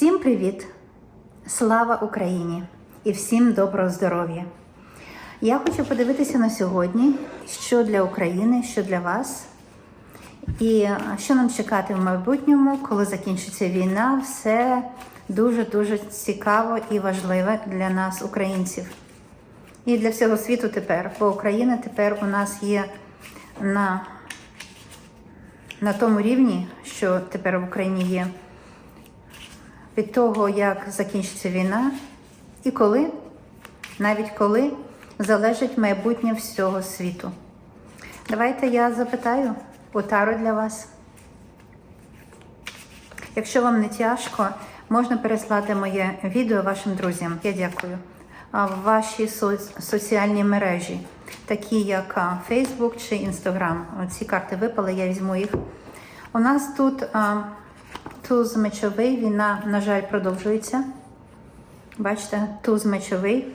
Всім привіт! Слава Україні і всім доброго здоров'я! Я хочу подивитися на сьогодні, що для України, що для вас, і що нам чекати в майбутньому, коли закінчиться війна. Все дуже-дуже цікаво і важливе для нас, українців. І для всього світу тепер, бо Україна тепер у нас є на, на тому рівні, що тепер в Україні є від того, як закінчиться війна, і коли, навіть коли, залежить майбутнє всього світу. Давайте я запитаю Отару для вас. Якщо вам не тяжко, можна переслати моє відео вашим друзям. Я дякую. В ваші со- соціальні мережі, такі як Facebook чи Instagram. Ці карти випали, я візьму їх. У нас тут туз мечовий, війна, на жаль, продовжується. Бачите, туз мечовий.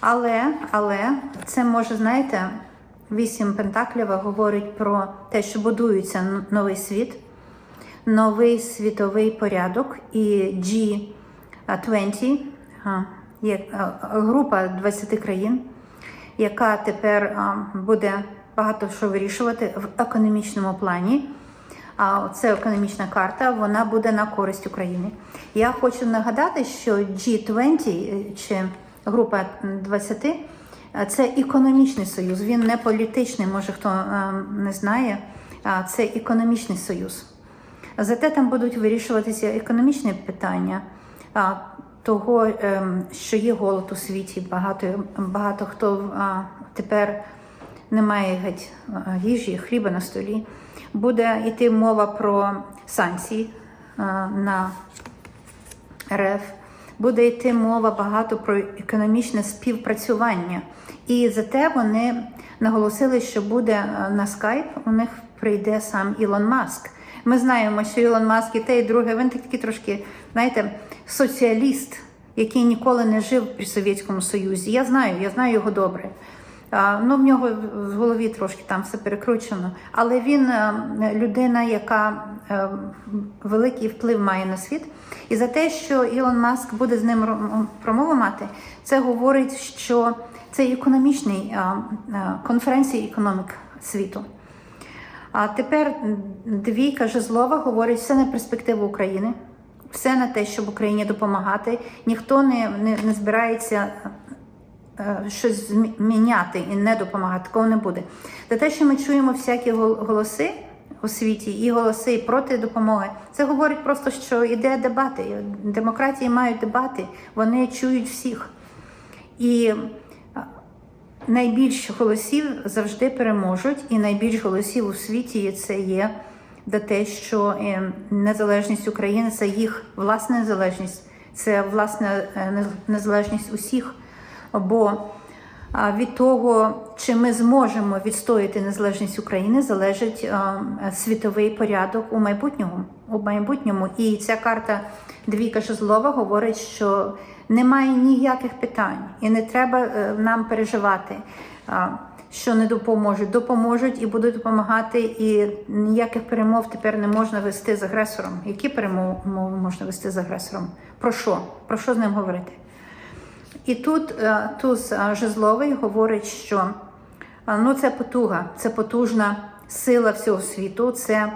Але, але це може, знаєте, вісім пентаклів говорить про те, що будується новий світ, новий світовий порядок і G20 є група 20 країн, яка тепер буде багато що вирішувати в економічному плані. А це економічна карта, вона буде на користь України. Я хочу нагадати, що G20 е, чи група 20 е, це економічний союз. Він не політичний, може хто е, не знає. а Це економічний союз. Зате там будуть вирішуватися економічні питання того, ем, що є голод у світі. Багато, багато хто тепер немає геть їжі, хліба на столі. Буде йти мова про санкції на РФ. Буде йти мова багато про економічне співпрацювання. І зате вони наголосили, що буде е, на скайп, у них прийде сам Ілон Маск. Ми знаємо, що Ілон Маск і те, і друге, він такий трошки, знаєте, соціаліст, який ніколи не жив при Совєтському Союзі. Я знаю, я знаю його добре. Ну, в нього в голові трошки там все перекручено. Але він е, людина, яка е, великий вплив має на світ. І за те, що Ілон Маск буде з ним промову мати, це говорить, що це економічний а, конференція економік світу. А тепер двійка жезлова говорить все на перспективу України, все на те, щоб Україні допомагати. Ніхто не, не, не збирається е, щось змі- міняти і не допомагати. Такого не буде. За те, що ми чуємо всякі голоси у світі і голоси проти допомоги, це говорить просто, що йде дебати. Демократії мають дебати, вони чують всіх. І найбільше голосів завжди переможуть, і найбільш голосів у світі це є за те, що е, незалежність України це їх власна незалежність, це власна е, незалежність усіх. Бо від того, чи ми зможемо відстояти незалежність України, залежить світовий порядок у майбутньому. У майбутньому. І ця карта двійка жезлова говорить, що немає ніяких питань, і не треба е, нам переживати, що не допоможуть. Допоможуть і будуть допомагати, і ніяких перемов тепер не можна вести з агресором. Які перемови можна вести з агресором? Про що? Про що з ним говорити? І тут е, туз е, жезловий говорить, що е, ну, це потуга, це потужна сила всього світу, це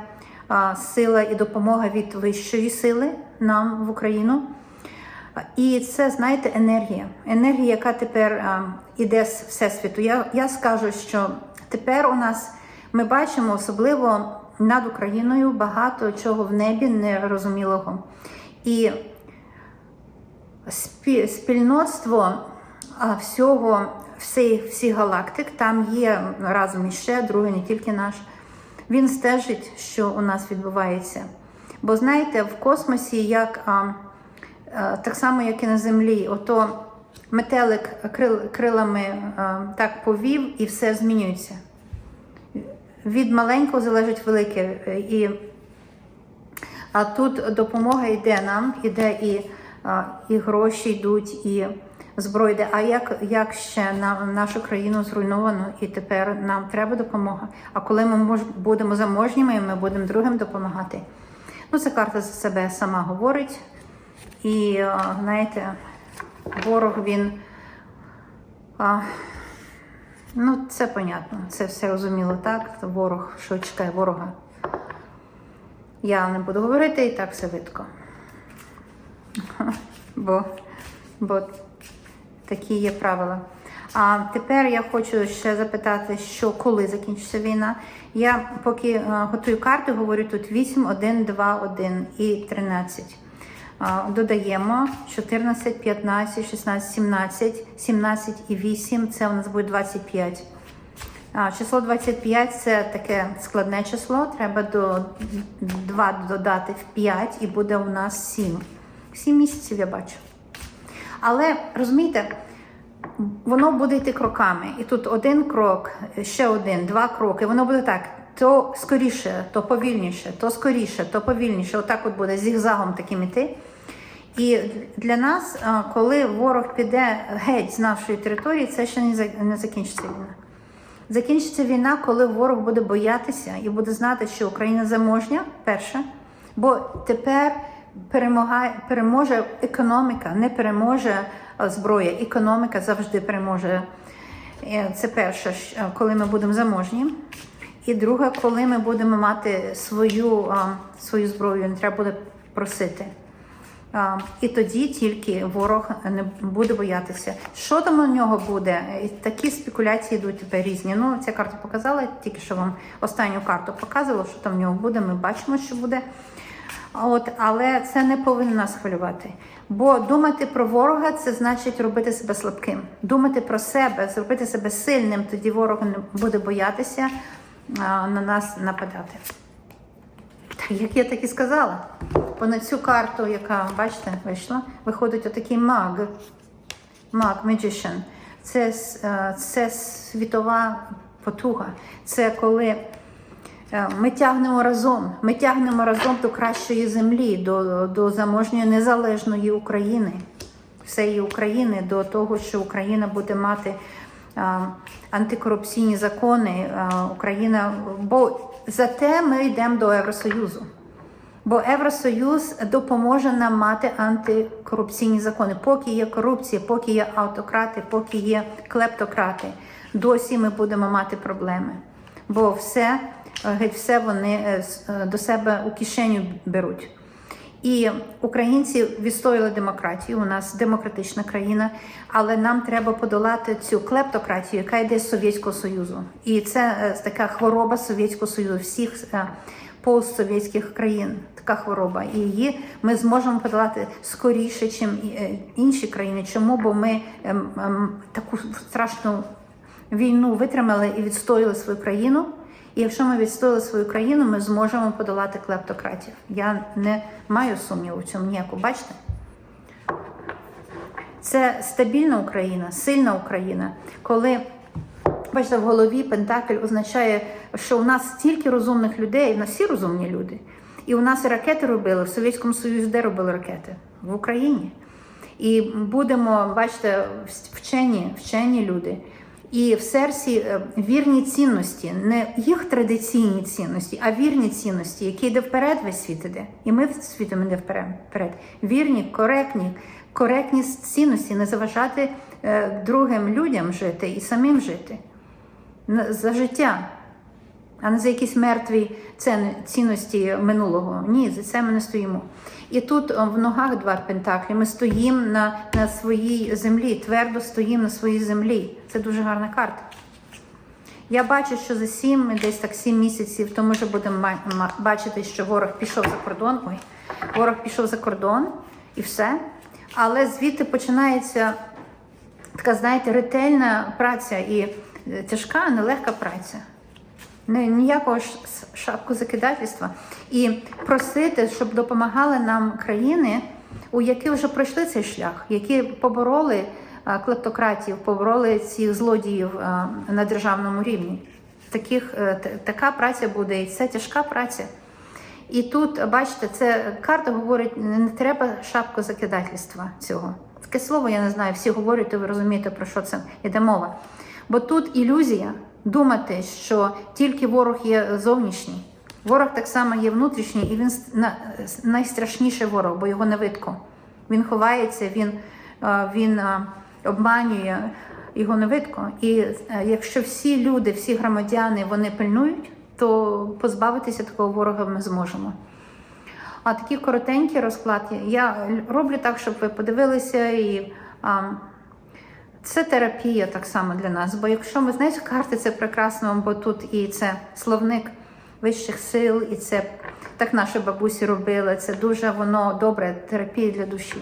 сила і допомога від вищої сили нам в Україну. І це, знаєте, енергія. Енергія, яка тепер іде з всесвіту. Я, я скажу, що тепер у нас ми бачимо особливо над Україною багато чого в небі нерозумілого. І спільноцтво всього, всіх, всіх галактик, там є разом іще, другий, не тільки наш. Він стежить, що у нас відбувається. Бо знаєте, в космосі, як а, а, так само, як і на землі, ото метелик крил, крилами а, так повів і все змінюється. Від маленького залежить велике. І а тут допомога йде нам, іде і, і гроші йдуть, і зброя йде. А як, як ще на нашу країну зруйновано, і тепер нам треба допомога. А коли ми мож, будемо заможніми, ми будемо другим допомагати. Ну, ця карта за себе сама говорить. І знаєте, ворог він. А, ну, це понятно, це все розуміло, так? Ворог, що чекає ворога. Я не буду говорити і так все видко. Бо, бо такі є правила. А тепер я хочу ще запитати, що коли закінчиться війна. Я поки е, готую карти, говорю тут 8, 1, 2, 1 і 13. Додаємо 14, 15, 16, 17, 17 і 8 це у нас буде 25. А, число 25 це таке складне число. Треба до 2 додати в 5 і буде у нас 7. 7 місяців я бачу. Але розумієте, воно буде йти кроками. І тут один крок, ще один, два кроки. Воно буде так: то скоріше, то повільніше, то скоріше, то повільніше. Отак от буде зігзагом таким іти. І для нас, коли ворог піде геть з нашої території, це ще не закінчиться війна. Закінчиться війна, коли ворог буде боятися і буде знати, що Україна заможня, перше, бо тепер перемагає, переможе економіка, не переможе зброя. Економіка завжди переможе. Е, Це перше, е, коли ми будемо заможні. І друге, коли ми будемо мати свою, свою зброю, не треба буде просити. І тоді тільки ворог не буде боятися. Що там у нього буде? Такі спекуляції йдуть тепер різні. Ну, ця карта показала, тільки що вам останню карту показувала, що там в нього буде. Ми бачимо, що буде. От, але це не повинно нас хвилювати. Бо думати про ворога це значить робити себе слабким. Думати про себе, зробити себе сильним, тоді ворог не буде боятися на нас нападати. Як я так і сказала. На цю карту, яка, бачите, вийшла, виходить отакий маг. Маг, magician. Це, е, це світова потуга. Це коли ми тягнемо разом. Ми тягнемо разом до кращої землі, до, до заможньої незалежної України, всієї України, до того, що Україна буде мати а, антикорупційні закони. а, Україна, бо зате ми йдемо до Євросоюзу. Бо Євросоюз допоможе нам мати антикорупційні закони. Поки є корупція, поки є автократи, поки є клептократи, досі ми будемо мати проблеми. Бо все, е, геть все вони е, е, до себе у кишеню беруть. І українці відстояли демократію. У нас демократична країна, але нам треба подолати цю клептократію, яка йде з Совєтського Союзу. І це е, така хвороба Совєтського Союзу, всіх е, постсовєтських країн. Така хвороба. І її ми зможемо подолати скоріше, ніж інші країни. Чому? Бо ми ем, ем, таку страшну війну витримали і відстояли свою країну. І якщо ми відстояли свою країну, ми зможемо подолати клептократів. Я не маю сумніву в цьому ніяку. Бачите? Це стабільна Україна, сильна Україна. Коли бачите, в голові Пентакль означає, що у нас стільки розумних людей, у нас всі розумні люди. І у нас і ракети робили в Совєтському Союзі, де робили ракети? В Україні. І будемо, бачите, вчені, вчені люди. І в серці е, вірні цінності, не їх традиційні цінності, а вірні цінності, які йде вперед, весь світ іде. І ми світом іде вперед. Вірні, коректні, коректні цінності, не заважати е, другим людям жити і самим жити за життя, а не за якісь мертві цінності минулого. Ні, за це ми не стоїмо. І тут в ногах два пентаклі. Ми стоїмо на, на своїй землі, твердо стоїмо на своїй землі. Це дуже гарна карта. Я бачу, що за сім, десь так сім місяців, то ми вже будемо бачити, що ворог пішов за кордон. Ой, ворог пішов за кордон і все. Але звідти починається така, знаєте, ретельна праця і е, тяжка, нелегка праця. Ніякого ж с- шапкозакидательства. І просити, щоб допомагали нам країни, у які вже пройшли цей шлях, які побороли клептократів, побороли цих злодіїв на державному рівні. Таких, е, така праця буде, і це тяжка праця. І тут, бачите, це карта говорить, не треба шапкозакидательства цього. Таке слово я не знаю, всі говорять, то ви розумієте, про що це йде мова. Бо тут ілюзія думати, що тільки ворог є зовнішній. Ворог так само є внутрішній, і він найстрашніший ворог, бо його не видко. Він ховається, він, е, він е, обманює, його не видко. І е, якщо всі люди, всі громадяни вони пильнують, то позбавитися такого ворога ми зможемо. А такі коротенькі розклади я роблю так, щоб ви подивилися і. Це терапія так само для нас. Бо якщо ми знаєте, карти це прекрасно, бо тут і це словник вищих сил, і це так наші бабусі робили. Це дуже воно добре, терапія для душі.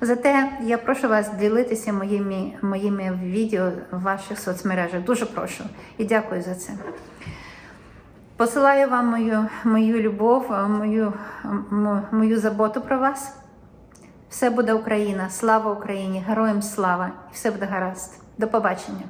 Зате я прошу вас ділитися моїми, моїми відео в ваших соцмережах. Дуже прошу і дякую за це. Посилаю вам мою, мою любов, мою, мою заботу про вас. Все буде Україна, слава Україні, героям слава, і все буде гаразд. До побачення.